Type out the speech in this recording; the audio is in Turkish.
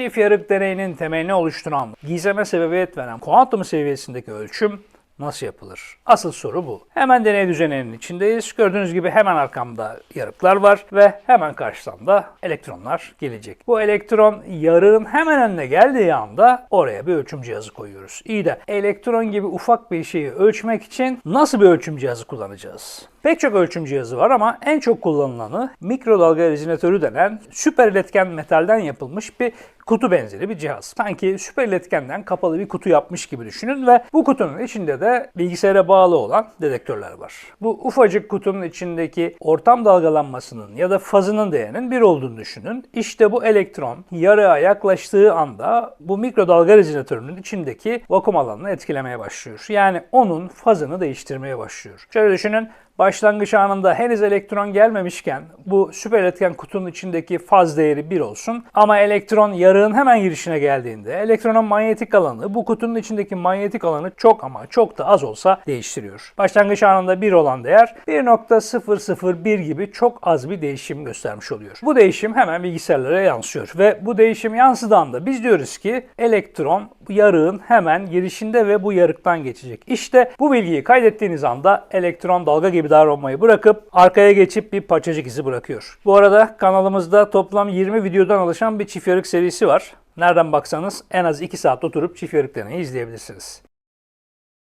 Çift yarık deneyinin temelini oluşturan, gizeme sebebiyet veren kuantum seviyesindeki ölçüm nasıl yapılır? Asıl soru bu. Hemen deney düzeninin içindeyiz. Gördüğünüz gibi hemen arkamda yarıklar var ve hemen karşıdan elektronlar gelecek. Bu elektron yarığın hemen önüne geldiği anda oraya bir ölçüm cihazı koyuyoruz. İyi de elektron gibi ufak bir şeyi ölçmek için nasıl bir ölçüm cihazı kullanacağız? Pek çok ölçüm cihazı var ama en çok kullanılanı mikrodalga rezonatörü denen süper iletken metalden yapılmış bir kutu benzeri bir cihaz. Sanki süper iletkenden kapalı bir kutu yapmış gibi düşünün ve bu kutunun içinde de bilgisayara bağlı olan dedektörler var. Bu ufacık kutunun içindeki ortam dalgalanmasının ya da fazının değerinin bir olduğunu düşünün. İşte bu elektron yarığa yaklaştığı anda bu mikrodalga rezonatörünün içindeki vakum alanını etkilemeye başlıyor. Yani onun fazını değiştirmeye başlıyor. Şöyle düşünün başlangıç anında henüz elektron gelmemişken bu süper iletken kutunun içindeki faz değeri 1 olsun. Ama elektron yarığın hemen girişine geldiğinde elektronun manyetik alanı bu kutunun içindeki manyetik alanı çok ama çok da az olsa değiştiriyor. Başlangıç anında 1 olan değer 1.001 gibi çok az bir değişim göstermiş oluyor. Bu değişim hemen bilgisayarlara yansıyor ve bu değişim yansıdığında biz diyoruz ki elektron yarığın hemen girişinde ve bu yarıktan geçecek. İşte bu bilgiyi kaydettiğiniz anda elektron dalga gibi davranmayı bırakıp arkaya geçip bir parçacık izi bırakıyor. Bu arada kanalımızda toplam 20 videodan oluşan bir çift yarık serisi var. Nereden baksanız en az 2 saat oturup çift yarık izleyebilirsiniz.